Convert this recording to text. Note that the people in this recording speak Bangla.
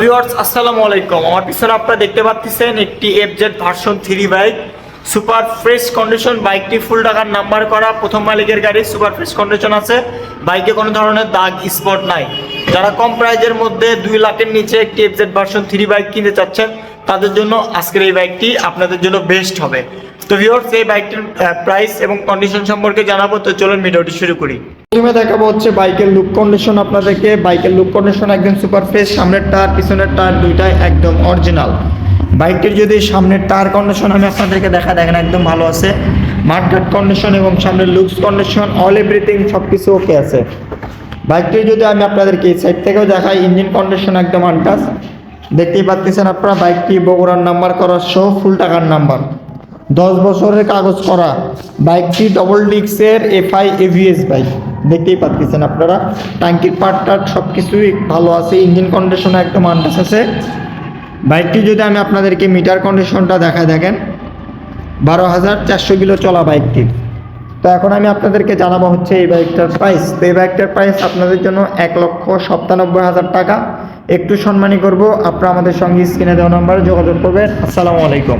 ভিউয়ার্স আসসালামু আলাইকুম। আমার পিছনে আপনারা দেখতে একটি version three bike super fresh condition full number করা, প্রথম মালিকের সুপার ফ্রেশ কন্ডিশন আছে। বাইকে কোনো ধরনের দাগ স্পট নাই। যারা কম প্রাইজের মধ্যে দুই লাখের নিচে একটি এফজেড ভার্সন থ্রি বাইক কিনতে চাচ্ছেন তাদের জন্য আজকের এই বাইকটি আপনাদের জন্য বেস্ট হবে। তো ভিউয়ার্স এই বাইকটির প্রাইস এবং কন্ডিশন সম্পর্কে জানাব, তো চলুন ভিডিওটি শুরু করি। প্রথমে দেখাবো হচ্ছে বাইকের লুক কন্ডিশন আপনাদেরকে। বাইকের লুক কন্ডিশন একদম সুপার ফ্রেশ সামনের টায়ার পিছনের টায়ার দুইটাই একদম অরিজিনাল বাইকটির যদি সামনের টায়ার কন্ডিশন আমি আপনাদেরকে দেখা দেখেন একদম ভালো আছে। মাঠঘাট কন্ডিশন এবং সামনের লুকস কন্ডিশন অল এভরিথিং সব কিছু ওকে আছে। বাইকটি যদি আমি আপনাদেরকে এই সাইড থেকেও দেখাই ইঞ্জিন কন্ডিশন একদম আনটাস দেখতেই পাচ্ছেন আপনারা, বাইকটি বগুড়ার নাম্বার করা সহ ফুল টাকার নাম্বার। দশ বছরের কাগজ করা বাইকটি ডবল ডিক্সের এফআই এভিএস বাইক। দেখতেই পাচ্ছেন আপনারা, ট্যাঙ্কির পার্ট টার্ট সব কিছুই ভালো আছে ইঞ্জিন কন্ডিশন একদম আন্দাজ আছে। বাইকটি যদি আমি আপনাদেরকে মিটার কন্ডিশনটা দেখা দেখেন, বারো হাজার চারশো কিলো চলা বাইকটি তো এখন আমি আপনাদেরকে জানাব হচ্ছে এই বাইকটার প্রাইস তো এই বাইকটার প্রাইস আপনাদের জন্য এক লক্ষ সপ্তানব্বই হাজার টাকা। একটু সম্মানী করব। আপনারা আমাদের সঙ্গে স্ক্রিনে দেওয়া নাম্বারে যোগাযোগ করবেন। আসসালামু আলাইকুম।